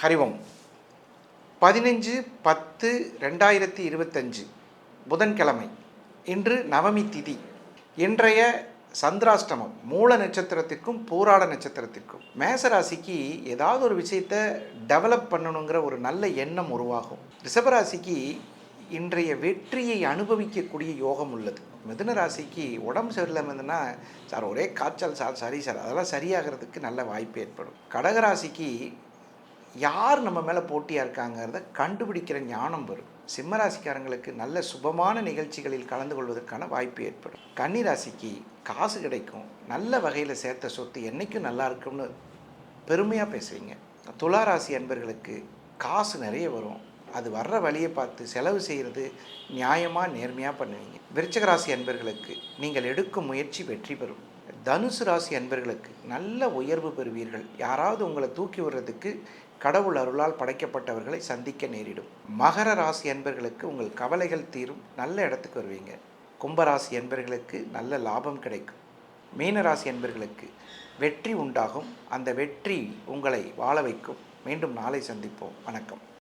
ஹரிவம். பதினஞ்சு பத்து ரெண்டாயிரத்தி இருபத்தஞ்சு புதன்கிழமை இன்று நவமி திதி. இன்றைய சந்திராஷ்டமம் மூல நட்சத்திரத்திற்கும் பூராட நட்சத்திரத்திற்கும். மேசராசிக்கு ஏதாவது ஒரு விஷயத்தை டெவலப் பண்ணணுங்கிற ஒரு நல்ல எண்ணம் உருவாகும். ரிஷபராசிக்கு இன்றைய வெற்றியை அனுபவிக்கக்கூடிய யோகம் உள்ளது. மிதுன ராசிக்கு உடம்பு சரியில்லாமல் இருந்ததுன்னா சார் ஒரே காய்ச்சல் சார் சரி சார் அதெல்லாம் சரியாகிறதுக்கு நல்ல வாய்ப்பு ஏற்படும். கடகராசிக்கு யார் நம்ம மேலே போட்டியாக இருக்காங்கிறத கண்டுபிடிக்கிற ஞானம் வரும். சிம்மராசிக்காரங்களுக்கு நல்ல சுபமான நிகழ்ச்சிகளில் கலந்து கொள்வதற்கான வாய்ப்பு ஏற்படும். கன்னிராசிக்கு காசு கிடைக்கும். நல்ல வகையில் சேர்த்த சொத்து என்றைக்கும் நல்லா இருக்கும்னு பெருமையாக பேசுவீங்க. துளாராசி அன்பர்களுக்கு காசு நிறைய வரும். அது வர்ற வழியை பார்த்து செலவு செய்கிறது நியாயமாக நேர்மையாக பண்ணுவீங்க. விருச்சகராசி அன்பர்களுக்கு நீங்கள் எடுக்கும் முயற்சி வெற்றி பெறும். தனுசு ராசி அன்பர்களுக்கு நல்ல உயர்வு பெறுவீர்கள். யாராவது உங்களை தூக்கி விடுறதுக்கு கடவுள் அருளால் படைக்கப்பட்டவர்களை சந்திக்க நேரிடும். மகர ராசி அன்பர்களுக்கு உங்கள் கவலைகள் தீரும். நல்ல இடத்துக்கு வருவீங்க. கும்பராசி அன்பர்களுக்கு நல்ல லாபம் கிடைக்கும். மீனராசி அன்பர்களுக்கு வெற்றி உண்டாகும். அந்த வெற்றி உங்களை வாழ வைக்கும். மீண்டும் நாளை சந்திப்போம். வணக்கம்.